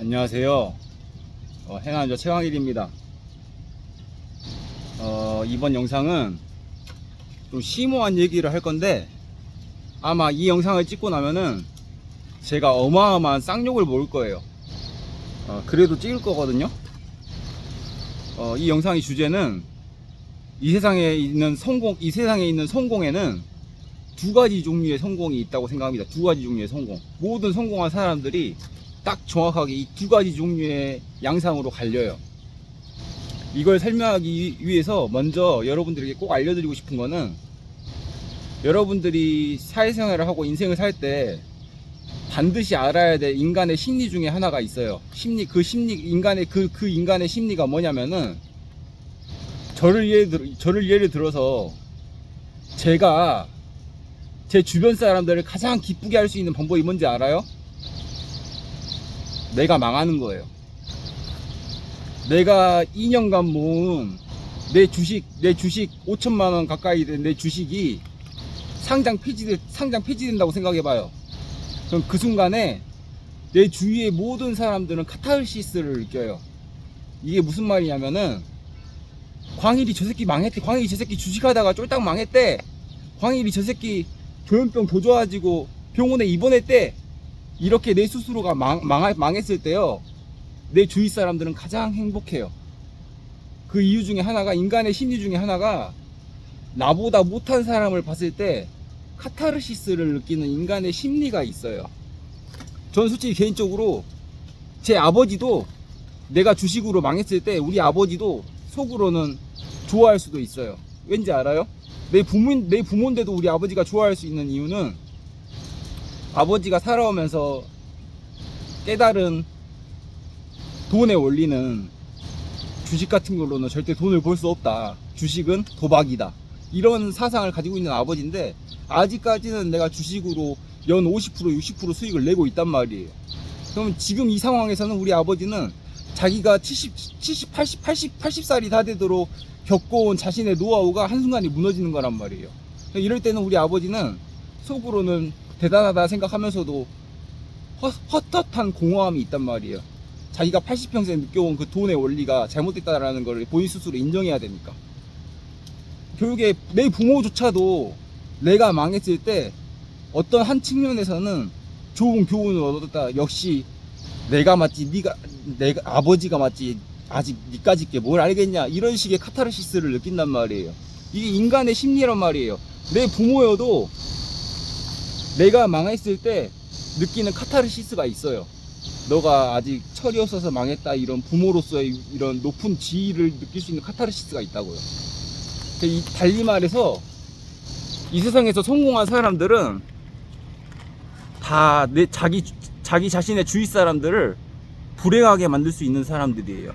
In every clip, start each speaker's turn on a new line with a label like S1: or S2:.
S1: 안녕하세요. 어, 해남저 최강일입니다. 어, 이번 영상은 좀 심오한 얘기를 할 건데 아마 이 영상을 찍고 나면은 제가 어마어마한 쌍욕을 먹을 거예요. 어, 그래도 찍을 거거든요. 어, 이 영상의 주제는 이 세상에 있는 성공, 이 세상에 있는 성공에는 두 가지 종류의 성공이 있다고 생각합니다. 두 가지 종류의 성공. 모든 성공한 사람들이 딱 정확하게 이 두 가지 종류의 양상으로 갈려요. 이걸 설명하기 위해서 먼저 여러분들에게 꼭 알려드리고 싶은 거는 여러분들이 사회생활을 하고 인생을 살 때 반드시 알아야 될 인간의 심리 중에 하나가 있어요. 심리, 그 심리, 인간의 그, 그 인간의 심리가 뭐냐면은 저를 예를, 들, 저를 예를 들어서 제가 제 주변 사람들을 가장 기쁘게 할 수 있는 방법이 뭔지 알아요? 내가 망하는 거예요. 내가 2년간 모은 내 주식, 내 주식 5천만 원 가까이 된 내 주식이 상장 폐지, 상장 폐지된다고 생각해봐요. 그럼 그 순간에 내 주위의 모든 사람들은 카타르시스를 느껴요. 이게 무슨 말이냐면은 광일이 저 새끼 망했대. 광일이 저 새끼 주식하다가 쫄딱 망했대. 광일이 저 새끼 조현병 더 좋아지고 병원에 입원했대. 이렇게 내 스스로가 망, 망, 망했을 때요. 내 주위 사람들은 가장 행복해요. 그 이유 중에 하나가 인간의 심리 중에 하나가 나보다 못한 사람을 봤을 때 카타르시스를 느끼는 인간의 심리가 있어요. 전 솔직히 개인적으로 제 아버지도 내가 주식으로 망했을 때 우리 아버지도 속으로는 좋아할 수도 있어요. 왠지 알아요? 내 부모, 내 부모인데도 우리 아버지가 좋아할 수 있는 이유는 아버지가 살아오면서 깨달은 돈의 원리는 주식 같은 걸로는 절대 돈을 벌 수 없다. 주식은 도박이다. 이런 사상을 가지고 있는 아버지인데 아직까지는 내가 주식으로 연 50% 60% 수익을 내고 있단 말이에요. 그럼 지금 이 상황에서는 우리 아버지는 자기가 70, 70, 80, 80, 80살이 다 되도록 겪어온 자신의 노하우가 한순간에 무너지는 거란 말이에요. 이럴 때는 우리 아버지는 속으로는 대단하다 생각하면서도 헛, 헛헛한 공허함이 있단 말이에요. 자기가 80평생 느껴온 그 돈의 원리가 잘못됐다라는 걸 본인 스스로 인정해야 되니까. 결국에 내 부모조차도 내가 망했을 때 어떤 한 측면에서는 좋은 교훈을 얻었다. 역시 내가 맞지, 네가 내가 아버지가 맞지. 아직 니까지 게 뭘 알겠냐 이런 식의 카타르시스를 느낀단 말이에요. 이게 인간의 심리란 말이에요. 내 부모여도 내가 망했을 때 느끼는 카타르시스가 있어요. 너가 아직 철이 없어서 망했다 이런 부모로서의 이런 높은 지위를 느낄 수 있는 카타르시스가 있다고요. 이 달리 말해서 이 세상에서 성공한 사람들은 다 내 자기 자기 자신의 주위 사람들을 불행하게 만들 수 있는 사람들이에요.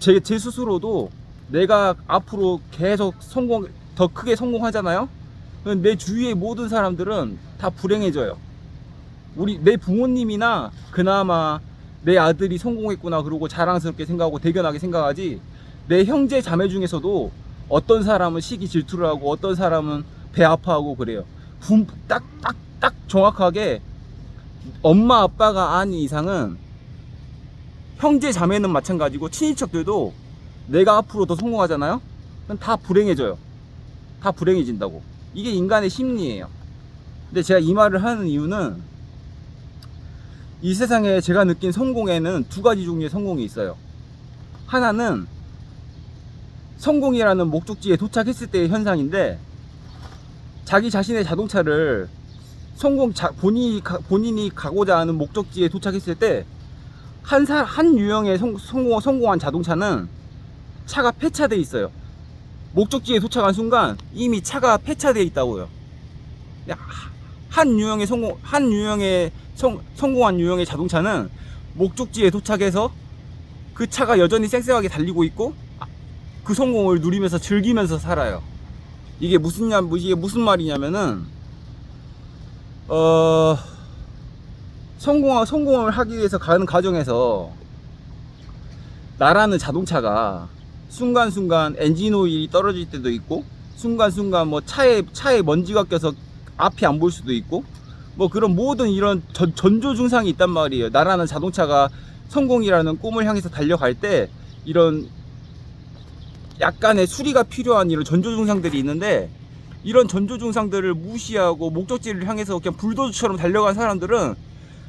S1: 제, 제 스스로도 내가 앞으로 계속 성공 더 크게 성공하잖아요. 그럼 내 주위의 모든 사람들은 다 불행해져요. 우리 내 부모님이나 그나마 내 아들이 성공했구나 그러고 자랑스럽게 생각하고 대견하게 생각하지 내 형제 자매 중에서도 어떤 사람은 시기 질투를 하고 어떤 사람은 배 아파하고 그래요. 딱딱딱 정확하게 엄마 아빠가 아닌 이상은 형제 자매는 마찬가지고 친인척들도 내가 앞으로 더 성공하잖아요. 그럼 다 불행해져요. 다 불행해진다고. 이게 인간의 심리예요. 근데 제가 이 말을 하는 이유는 이 세상에 제가 느낀 성공에는 두 가지 종류의 성공이 있어요. 하나는 성공이라는 목적지에 도착했을 때의 현상인데 자기 자신의 자동차를 성공 자, 본인이 가, 본인이 가고자 하는 목적지에 도착했을 때한 사, 한 유형의 성, 성공, 성공한 자동차는 차가 폐차돼 있어요. 목적지에 도착한 순간 이미 차가 폐차돼 있다고요. 한 유형의 성공, 한 유형의 성, 성공한 유형의 자동차는 목적지에 도착해서 그 차가 여전히 쌩쌩하게 달리고 있고 그 성공을 누리면서 즐기면서 살아요. 이게 무슨 냐, 이게 무슨 말이냐면은 어 성공 성공을 하기 위해서 가는 과정에서 나라는 자동차가 순간순간 엔진 오일이 떨어질 때도 있고 순간순간 뭐 차에 차에 먼지가 껴서 앞이 안 보일 수도 있고 뭐 그런 모든 이런 전, 전조 증상이 있단 말이에요. 나라는 자동차가 성공이라는 꿈을 향해서 달려갈 때 이런 약간의 수리가 필요한 이런 전조 증상들이 있는데 이런 전조 증상들을 무시하고 목적지를 향해서 그냥 불도저처럼 달려간 사람들은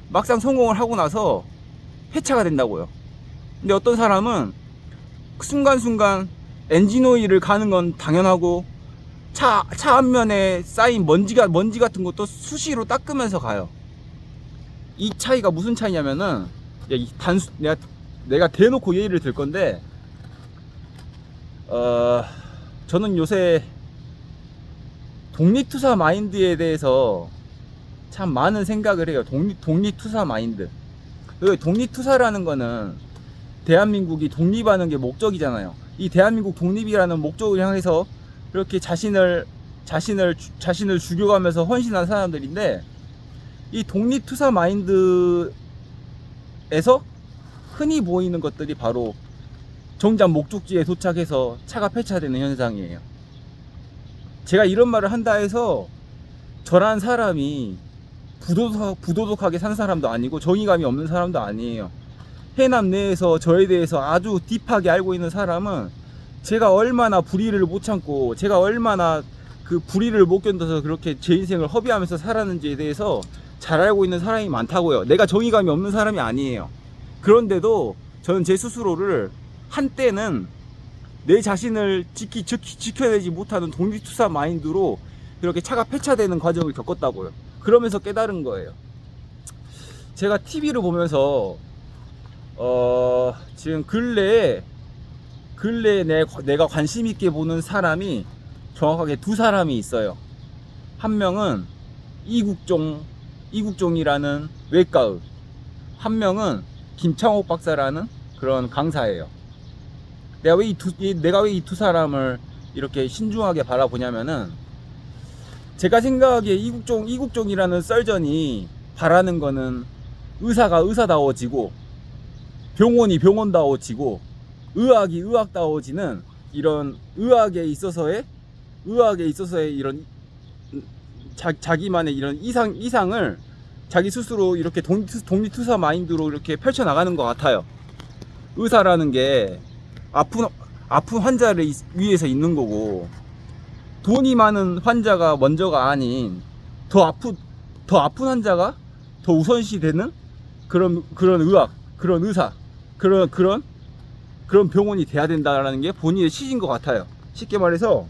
S1: 막상 성공을 하고 나서 폐차가 된다고요. 근데 어떤 사람은 그 순간순간 엔진 오일을 가는 건 당연하고 차, 차 앞면에 쌓인 먼지가, 먼지 같은 것도 수시로 닦으면서 가요. 이 차이가 무슨 차이냐면은, 단수, 내가, 내가 대놓고 예의를 들 건데, 어, 저는 요새 독립투사 마인드에 대해서 참 많은 생각을 해요. 독립, 독립투사 마인드. 그 독립투사라는 거는 대한민국이 독립하는 게 목적이잖아요. 이 대한민국 독립이라는 목적을 향해서 이렇게 자신을 자신을 주- 자신을 죽여가면서 헌신한 사람들인데 이 독립투사 마인드에서 흔히 보이는 것들이 바로 정작 목적지에 도착해서 차가 폐차되는 현상이에요. 제가 이런 말을 한다 해서 저란 사람이 부도덕, 부도덕하게 산 사람도 아니고 정의감이 없는 사람도 아니에요. 해남 내에서 저에 대해서 아주 딥하게 알고 있는 사람은 제가 얼마나 불의를 못 참고 제가 얼마나 그 불의를 못 견뎌서 그렇게 제 인생을 허비하면서 살았는지에 대해서 잘 알고 있는 사람이 많다고요. 내가 정의감이 없는 사람이 아니에요. 그런데도 저는 제 스스로를 한때는 내 자신을 지키, 지키, 지켜내지 못하는 독립투사 마인드로 이렇게 차가 폐차되는 과정을 겪었다고요. 그러면서 깨달은 거예요. 제가 TV를 보면서 어, 지금 근래에 근래에 내, 내가 관심 있게 보는 사람이 정확하게 두 사람이 있어요. 한 명은 이국종, 이국종이라는 외과의, 한 명은 김창옥 박사라는 그런 강사예요. 내가 왜 이 두, 이- 내가 왜 이 두 사람을 이렇게 신중하게 바라보냐면은 제가 생각하기에 이국종, 이국종이라는 썰전이 바라는 거는 의사가 의사다워지고 병원이 병원다워지고 의학이 의학다워지는 이런 의학에 있어서의 의학에 있어서의 이런 자, 자기만의 이런 이상 이상을 자기 스스로 이렇게 독립, 독립투사 마인드로 이렇게 펼쳐 나가는 것 같아요. 의사라는 게 아픈 아픈 환자를 이- 위해서 있는 거고 돈이 많은 환자가 먼저가 아닌 더 아픈 더 아픈 환자가 더 우선시 되는 그런 그런 의학 그런 의사 그런 그런 그런 병원이 돼야 된다라는 게 본인의 취지인 것 같아요. 쉽게 말해서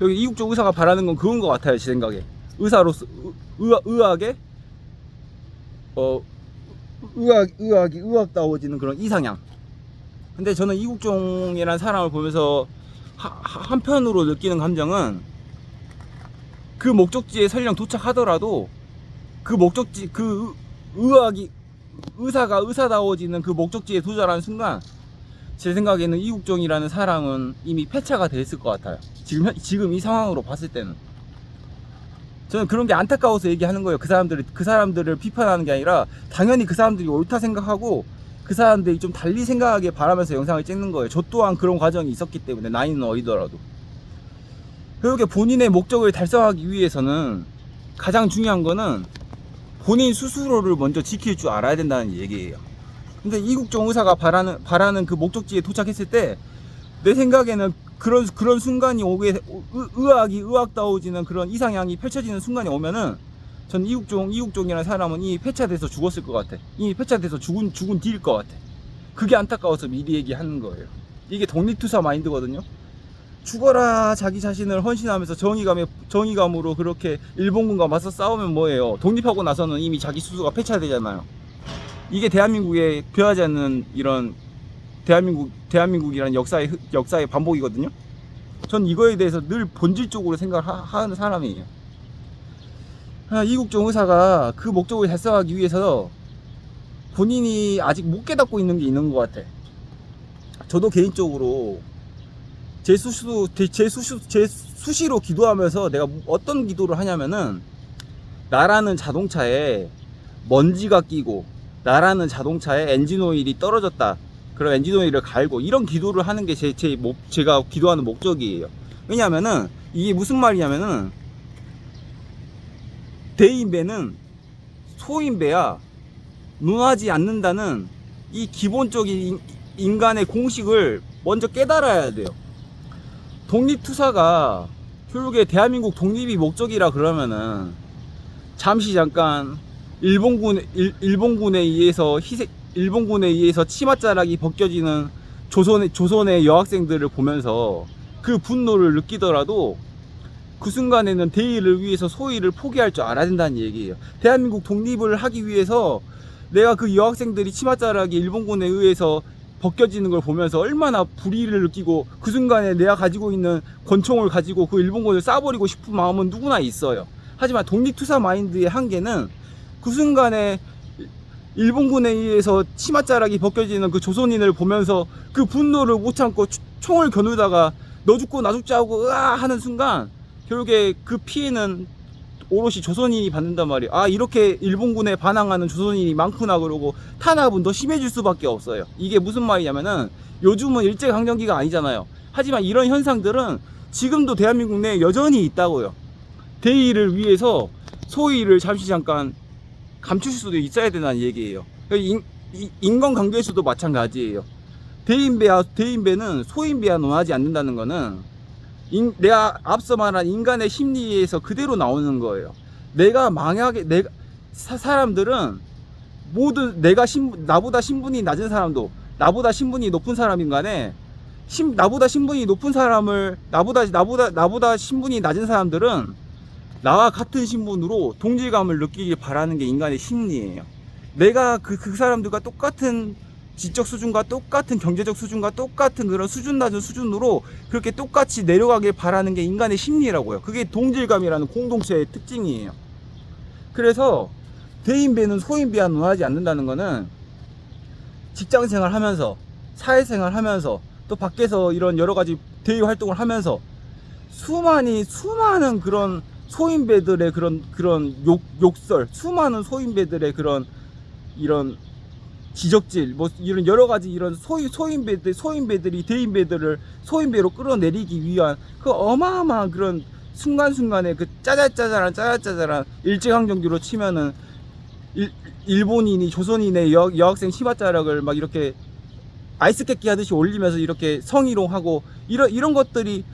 S1: 여기 이국적 의사가 바라는 건 그건 것 같아요, 제 생각에. 의사로서 의- 의학 의학에 어 의학 의학이 의학다워지는 그런 이상향. 근데 저는 이국종이라는 사람을 보면서 하- 하- 한편으로 느끼는 감정은 그 목적지에 설령 도착하더라도 그 목적지 그 의- 의학이 의사가 의사다워지는 그 목적지에 도달하는 순간 제 생각에는 이국종이라는 사람은 이미 폐차가 됐을 것 같아요. 지금 현- 지금 이 상황으로 봤을 때는 저는 그런 게 안타까워서 얘기하는 거예요. 그 사람들을 그 사람들을 비판하는 게 아니라 당연히 그 사람들이 옳다 생각하고 그 사람들이 좀 달리 생각하게 바라면서 영상을 찍는 거예요. 저 또한 그런 과정이 있었기 때문에 나이는 어리더라도 그렇게 본인의 목적을 달성하기 위해서는 가장 중요한 거는 본인 스스로를 먼저 지킬 줄 알아야 된다는 얘기예요. 근데 이국종 의사가 바라는 바라는 그 목적지에 도착했을 때 내 생각에는 그런 그런 순간이 오게 의, 의학이 의학다워지는 그런 이상향이 펼쳐지는 순간이 오면은 전 이국종 이국종이라는 사람은 이미 폐차돼서 죽었을 것 같아. 이미 폐차돼서 죽은 죽은 뒤일 것 같아. 그게 안타까워서 미리 얘기하는 거예요. 이게 독립투사 마인드거든요. 죽어라 자기 자신을 헌신하면서 정의감에 정의감으로 그렇게 일본군과 맞서 싸우면 뭐예요? 독립하고 나서는 이미 자기 수수가 폐차되잖아요. 이게 대한민국에 변하지 않는 이런 대한민국 대한민국이라는 역사의 흐- 역사의 반복이거든요. 전 이거에 대해서 늘 본질적으로 생각을 하, 하는 사람이에요. 아, 이국종 의사가 그 목적을 달성하기 위해서 본인이 아직 못 깨닫고 있는 게 있는 것 같아. 저도 개인적으로 제 수시로 제, 제 수시 제 수시로 기도하면서 내가 어떤 기도를 하냐면은 나라는 자동차에 먼지가 끼고 나라는 자동차에 엔진 오일이 떨어졌다. 그럼 엔진 오일을 갈고 이런 기도를 하는 게 제 제 목 제가 기도하는 목적이에요. 왜냐하면은 이게 무슨 말이냐면은 대인배는 소인배야 논하지 않는다는 이 기본적인 인- 인간의 공식을 먼저 깨달아야 돼요. 독립투사가 결국에 대한민국 독립이 목적이라 그러면은 잠시 잠깐 일본군 일, 일본군에 의해서 희생 일본군에 의해서 치맛자락이 벗겨지는 조선의 조선의 여학생들을 보면서 그 분노를 느끼더라도 그 순간에는 대의를 위해서 소위를 포기할 줄 알아야 된다는 얘기예요. 대한민국 독립을 하기 위해서 내가 그 여학생들이 치맛자락이 일본군에 의해서 벗겨지는 걸 보면서 얼마나 불의를 느끼고 그 순간에 내가 가지고 있는 권총을 가지고 그 일본군을 쏴버리고 싶은 마음은 누구나 있어요. 하지만 독립투사 마인드의 한계는 그 순간에 일본군에 의해서 치맛자락이 벗겨지는 그 조선인을 보면서 그 분노를 못 참고 추- 총을 겨누다가 너 죽고 나 죽자 하고 으아 하는 순간 결국에 그 피해는 오롯이 조선인이 받는단 말이에요. 아 이렇게 일본군에 반항하는 조선인이 많구나 그러고 탄압은 더 심해질 수밖에 없어요. 이게 무슨 말이냐면은 요즘은 일제 강점기가 아니잖아요. 하지만 이런 현상들은 지금도 대한민국 내에 여전히 있다고요. 대의를 위해서 소위를 잠시 잠깐 감출 수도 있어야 된다는 얘기예요. 인, 이- 인간 관계에서도 마찬가지예요. 대인배와 대인배는 소인배와 논하지 않는다는 거는 인- 내가 앞서 말한 인간의 심리에서 그대로 나오는 거예요. 내가 만약에 내가 사, 사람들은 모두 내가 신 나보다 신분이 낮은 사람도 나보다 신분이 높은 사람인 간에 신, 나보다 신분이 높은 사람을 나보다 나보다 나보다 신분이 낮은 사람들은 나와 같은 신분으로 동질감을 느끼길 바라는 게 인간의 심리예요. 내가 그, 그 사람들과 똑같은 지적 수준과 똑같은 경제적 수준과 똑같은 그런 수준 낮은 수준으로 그렇게 똑같이 내려가길 바라는 게 인간의 심리라고요. 그게 동질감이라는 공동체의 특징이에요. 그래서 대인배는 소인배와 논하지 않는다는 거는 직장 생활 하면서 사회생활 하면서 또 밖에서 이런 여러 가지 대의 활동을 하면서 수많이 수많은 그런 소인배들의 그런 그런 욕 욕설 수많은 소인배들의 그런 이런 지적질 뭐 이런 여러 가지 이런 소인 소인배들 소인배들이 대인배들을 소인배로 끌어내리기 위한 그 어마어마한 그런 순간순간에 그 짜잘짜잘한 짜잘짜잘한 일제강점기로 치면은 일, 일본인이 조선인의 여, 여학생 치맛자락을 막 이렇게 아이스 깨끼 하듯이 올리면서 이렇게 성희롱하고 이런 이런 것들이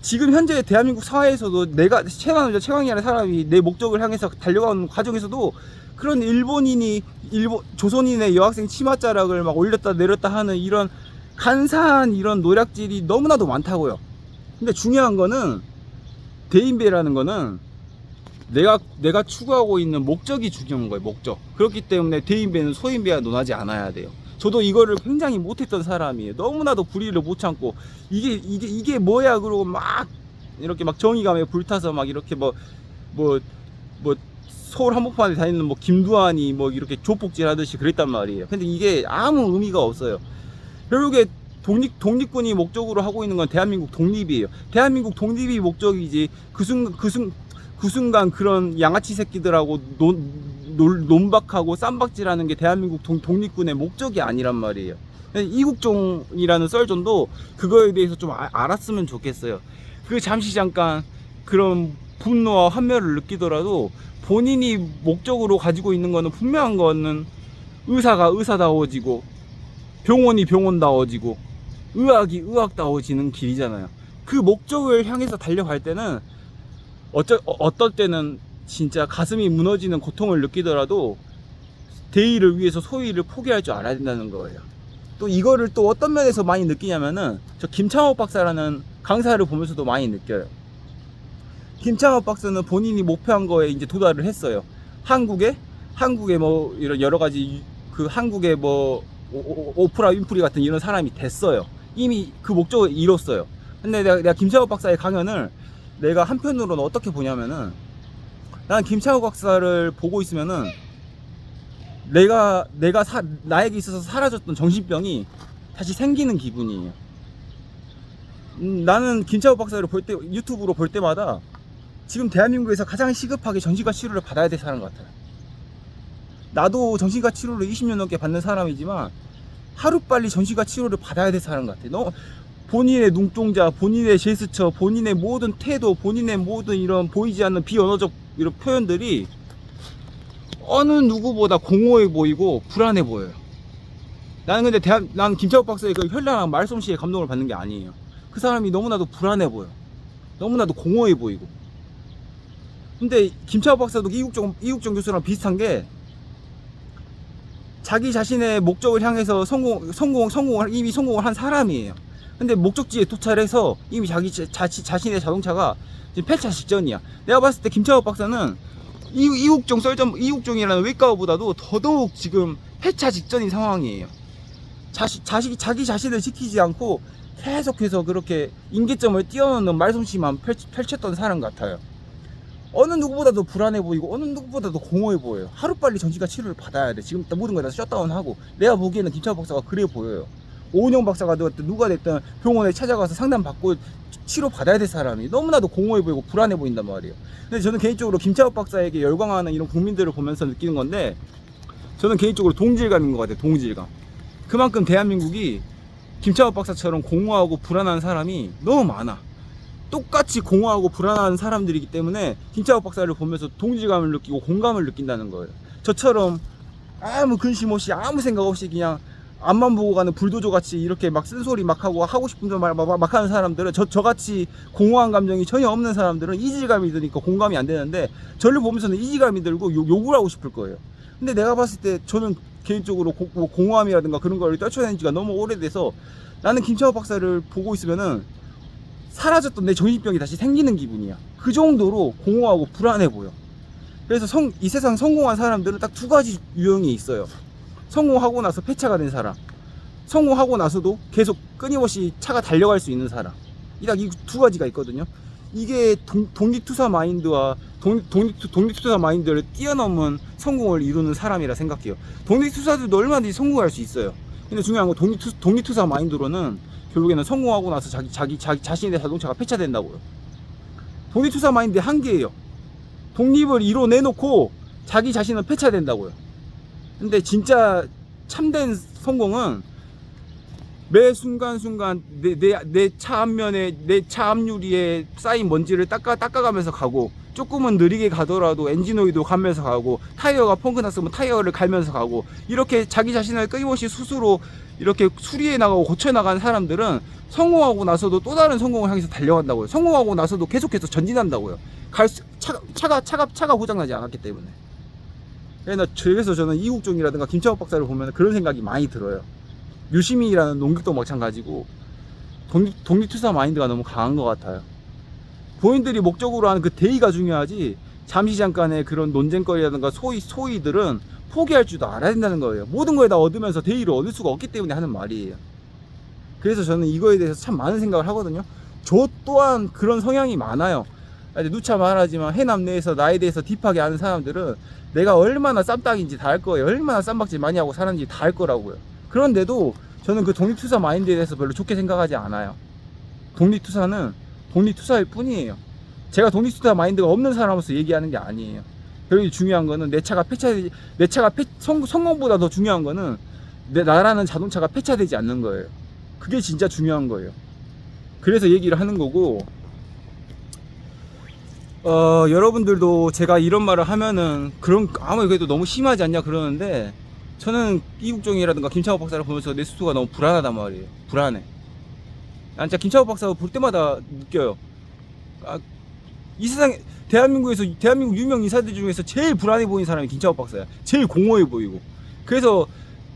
S1: 지금 현재 대한민국 사회에서도 내가 최강 최강이라는 사람이 내 목적을 향해서 달려가는 과정에서도 그런 일본인이 일본 조선인의 여학생 치맛자락을 막 올렸다 내렸다 하는 이런 간사한 이런 노략질이 너무나도 많다고요. 근데 중요한 거는 대인배라는 거는 내가 내가 추구하고 있는 목적이 중요한 거예요. 목적. 그렇기 때문에 대인배는 소인배와 논하지 않아야 돼요. 저도 이거를 굉장히 못했던 사람이에요. 너무나도 불의를 못 참고 이게 이게 이게 뭐야 그러고 막 이렇게 막 정의감에 불타서 막 이렇게 뭐 뭐 뭐 서울 한복판에 다니는 뭐 김두한이 뭐 이렇게 조폭질 하듯이 그랬단 말이에요. 근데 이게 아무 의미가 없어요. 결국에 독립 독립군이 목적으로 하고 있는 건 대한민국 독립이에요. 대한민국 독립이 목적이지 그 순간 그순 그 순간 그런 양아치 새끼들하고 논, 논, 논박하고 쌈박질하는 게 대한민국 동- 독립군의 목적이 아니란 말이에요. 이국종이라는 썰전도 그거에 대해서 좀 아- 알았으면 좋겠어요. 그 잠시 잠깐 그런 분노와 환멸을 느끼더라도 본인이 목적으로 가지고 있는 거는 분명한 거는 의사가 의사다워지고 병원이 병원다워지고 의학이 의학다워지는 길이잖아요. 그 목적을 향해서 달려갈 때는 어쩌, 어, 어떨 때는 진짜 가슴이 무너지는 고통을 느끼더라도 대의를 위해서 소위를 포기할 줄 알아야 된다는 거예요. 또 이거를 또 어떤 면에서 많이 느끼냐면은 저 김창호 박사라는 강사를 보면서도 많이 느껴요. 김창호 박사는 본인이 목표한 거에 이제 도달을 했어요. 한국에 한국에 뭐 이런 여러 가지 그 한국의 뭐 오프라 윈프리 같은 이런 사람이 됐어요. 이미 그 목적을 이뤘어요. 근데 내가, 내가 김창호 박사의 강연을 내가 한편으로는 어떻게 보냐면은 난 김창호 박사를 보고 있으면은 내가 내가 사, 나에게 있어서 사라졌던 정신병이 다시 생기는 기분이에요. 음, 나는 김창호 박사를 볼 때 유튜브로 볼 때마다 지금 대한민국에서 가장 시급하게 정신과 치료를 받아야 될 사람 같아요. 나도 정신과 치료를 20년 넘게 받는 사람이지만 하루빨리 정신과 치료를 받아야 될 사람 같아. 너 본인의 눈동자, 본인의 제스처, 본인의 모든 태도, 본인의 모든 이런 보이지 않는 비언어적 이런 표현들이 어느 누구보다 공허해 보이고 불안해 보여요. 나는 근데 대한, 난 김창욱 박사의 그 현란한 말솜씨에 감동을 받는 게 아니에요. 그 사람이 너무나도 불안해 보여. 너무나도 공허해 보이고. 근데 김창욱 박사도 이국정, 이국정 교수랑 비슷한 게 자기 자신의 목적을 향해서 성공, 성공, 성공을, 이미 성공을 한 사람이에요. 근데 목적지에 도착해서 이미 자기 자, 자, 자 신의 자동차가 지금 폐차 직전이야. 내가 봤을 때 김창욱 박사는 이, 이국종 썰전, 이국종이라는 외과보다도 더더욱 지금 폐차 직전인 상황이에요. 자식, 자기 자신을 지키지 않고 계속해서 그렇게 인계점을 뛰어넘는 말솜씨만 펼, 펼쳤던 사람 같아요. 어느 누구보다도 불안해 보이고 어느 누구보다도 공허해 보여요. 하루빨리 전시가 치료를 받아야 돼. 지금 모든 걸다 셧다운하고 내가 보기에는 김창호 박사가 그래 보여요. 오은영 박사가 되었든 누가 됐든 병원에 찾아가서 상담 받고 치료 받아야 될 사람이 너무나도 공허해 보이고 불안해 보인단 말이에요. 근데 저는 개인적으로 김창호 박사에게 열광하는 이런 국민들을 보면서 느끼는 건데 저는 개인적으로 동질감인 것 같아요. 동질감. 그만큼 대한민국이 김창호 박사처럼 공허하고 불안한 사람이 너무 많아. 똑같이 공허하고 불안한 사람들이기 때문에 김창호 박사를 보면서 동질감을 느끼고 공감을 느낀다는 거예요. 저처럼 아무 근심 없이 아무 생각 없이 그냥 앞만 보고 가는 불도저 같이 이렇게 막 쓴소리 막 하고 하고 싶은 말막 하는 사람들은 저 저같이 공허한 감정이 전혀 없는 사람들은 이질감이 드니까 공감이 안 되는데 저를 보면서는 이질감이 들고 욕, 욕을 하고 싶을 거예요. 근데 내가 봤을 때 저는 개인적으로 고- 뭐 공허함이라든가 그런 걸 떨쳐낸 지가 너무 오래돼서 나는 김창호 박사를 보고 있으면은 사라졌던 내 정신병이 다시 생기는 기분이야. 그 정도로 공허하고 불안해 보여. 그래서 성, 이 세상 성공한 사람들은 딱 두 가지 유형이 있어요. 성공하고 나서 폐차가 된 사람. 성공하고 나서도 계속 끊임없이 차가 달려갈 수 있는 사람. 딱이 두 가지가 있거든요. 이게 동, 독립투사 마인드와 독, 독립, 독립투사 마인드를 뛰어넘은 성공을 이루는 사람이라 생각해요. 독립투사들도 얼마든지 성공할 수 있어요. 근데 중요한 건 독립투, 독립투사 마인드로는 결국에는 성공하고 나서 자기, 자기, 자기 자신의 자동차가 폐차된다고요. 독립투사 마인드의 한계예요. 독립을 이뤄내놓고 자기 자신은 폐차된다고요. 근데 진짜 참된 성공은 매 순간순간 내내내차 앞면에 내 차 앞유리에 쌓인 먼지를 닦아 닦아가면서 가고 조금은 느리게 가더라도 엔진 오일도 가면서 가고 타이어가 펑크 났으면 타이어를 갈면서 가고 이렇게 자기 자신을 끊임없이 스스로 이렇게 수리해 나가고 고쳐 나가는 사람들은 성공하고 나서도 또 다른 성공을 향해서 달려간다고요. 성공하고 나서도 계속해서 전진한다고요. 갈 수, 차가 차가 차가 차가 고장나지 않았기 때문에. 그래서 그래서 저는 이국종이라든가 김창욱 박사를 보면 그런 생각이 많이 들어요. 유시민이라는 농객도 마찬가지고 독립, 독립투사 마인드가 너무 강한 것 같아요. 본인들이 목적으로 하는 그 대의가 중요하지 잠시 잠깐의 그런 논쟁거리라든가 소위 소위들은 포기할 줄도 알아야 된다는 거예요. 모든 걸다 얻으면서 대의를 얻을 수가 없기 때문에 하는 말이에요. 그래서 저는 이거에 대해서 참 많은 생각을 하거든요. 저 또한 그런 성향이 많아요. 아니, 누차 말하지만 해남 내에서 나에 대해서 딥하게 아는 사람들은 내가 얼마나 쌈딱인지 다 알 거예요. 얼마나 쌈박질 많이 하고 사는지 다 알 거라고요. 그런데도 저는 그 독립투사 마인드에 대해서 별로 좋게 생각하지 않아요. 독립투사는 독립투사일 뿐이에요. 제가 독립투사 마인드가 없는 사람으로서 얘기하는 게 아니에요. 여기 중요한 거는 내 차가 폐차되지, 내 차가 폐, 성, 성공보다 더 중요한 거는 내 나라는 자동차가 폐차되지 않는 거예요. 그게 진짜 중요한 거예요. 그래서 얘기를 하는 거고, 어, 여러분들도 제가 이런 말을 하면은 그런, 아무리 그래도 너무 심하지 않냐 그러는데, 저는 이국종이라든가 김창호 박사를 보면서 내 스스로가 너무 불안하단 말이에요. 불안해. 난 진짜 김창호 박사 볼 때마다 느껴요. 아, 이 세상에, 대한민국에서, 대한민국 유명 인사들 중에서 제일 불안해 보이는 사람이 김창호 박사야. 제일 공허해 보이고. 그래서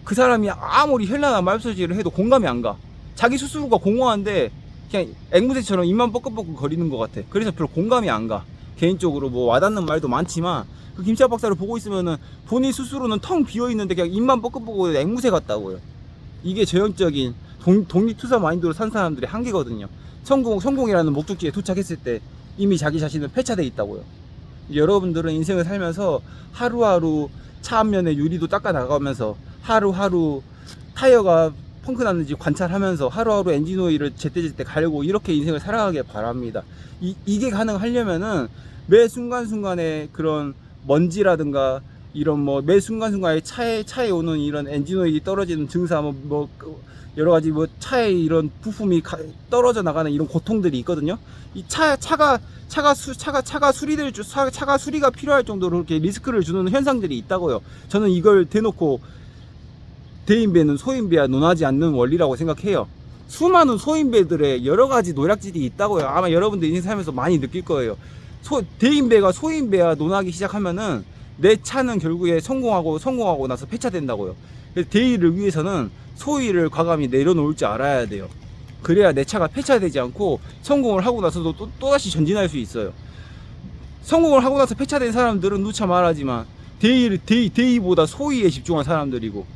S1: 그 사람이 아무리 현란한 말소지를 해도 공감이 안 가. 자기 스스로가 공허한데 그냥 앵무새처럼 입만 뻐끔뻐끔 거리는 것 같아. 그래서 별로 공감이 안 가. 개인적으로 뭐 와닿는 말도 많지만 그 김치아 박사를 보고 있으면은 본인 스스로는 텅 비어 있는데 그냥 입만 뻐끔뻐끔 앵무새 같다고요. 이게 전형적인 독, 독립투사 마인드로 산 사람들의 한계거든요. 성공, 성공이라는 목적지에 도착했을 때 이미 자기 자신은 폐차돼 있다고요. 여러분들은 인생을 살면서 하루하루 차 앞면에 유리도 닦아 나가면서 하루하루 타이어가 펑크 났는지 관찰하면서 하루하루 엔진 오일을 제때제때 갈고 이렇게 인생을 살아가길 바랍니다. 이, 이게 가능하려면은 매 순간순간에 그런 먼지라든가 이런 뭐 매 순간순간에 차에 차에 오는 이런 엔진오일이 떨어지는 증상 뭐, 뭐그 여러 가지 뭐 차에 이런 부품이 가- 떨어져 나가는 이런 고통들이 있거든요. 이 차 차가 차가 수 차가 차가 수리될 줄 차, 차가 수리가 필요할 정도로 이렇게 리스크를 주는 현상들이 있다고요. 저는 이걸 대놓고 대인배는 소인배와 논하지 않는 원리라고 생각해요. 수많은 소인배들의 여러 가지 노략질이 있다고요. 아마 여러분들 인생 살면서 많이 느낄 거예요. 소, 대인배가 소인배와 논하기 시작하면은 내 차는 결국에 성공하고 성공하고 나서 폐차된다고요. 그래서 대의를 위해서는 소위를 과감히 내려놓을 줄 알아야 돼요. 그래야 내 차가 폐차되지 않고 성공을 하고 나서도 또, 또다시 전진할 수 있어요. 성공을 하고 나서 폐차된 사람들은 누차 말하지만 대의, 대의, 대의보다 소위에 집중한 사람들이고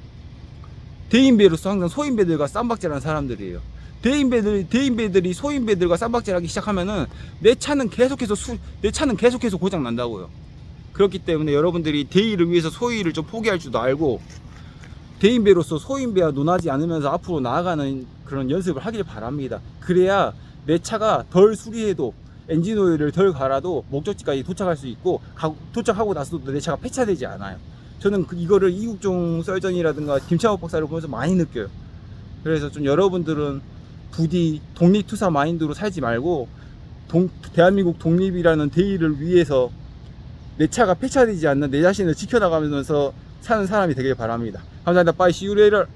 S1: 대인배로서 항상 소인배들과 쌈박질하는 사람들이에요. 대인배들, 대인배들이 소인배들과 쌈박질하기 시작하면은 내 차는 계속해서 수, 내 차는 계속해서 고장 난다고요. 그렇기 때문에 여러분들이 대의를 위해서 소위를 좀 포기할 줄도 알고 대인배로서 소인배와 논하지 않으면서 앞으로 나아가는 그런 연습을 하길 바랍니다. 그래야 내 차가 덜 수리해도 엔진 오일을 덜 갈아도 목적지까지 도착할 수 있고 가- 도착하고 나서도 내 차가 폐차되지 않아요. 저는 그- 이거를 이국종 썰전이라든가 김창호 박사를 보면서 많이 느껴요. 그래서 좀 여러분들은 부디 독립투사 마인드로 살지 말고 동- 대한민국 독립이라는 대의를 위해서 내 차가 폐차되지 않는 내 자신을 지켜나가면서 사는 사람이 되길 바랍니다. 감사합니다. 빠이 시유레를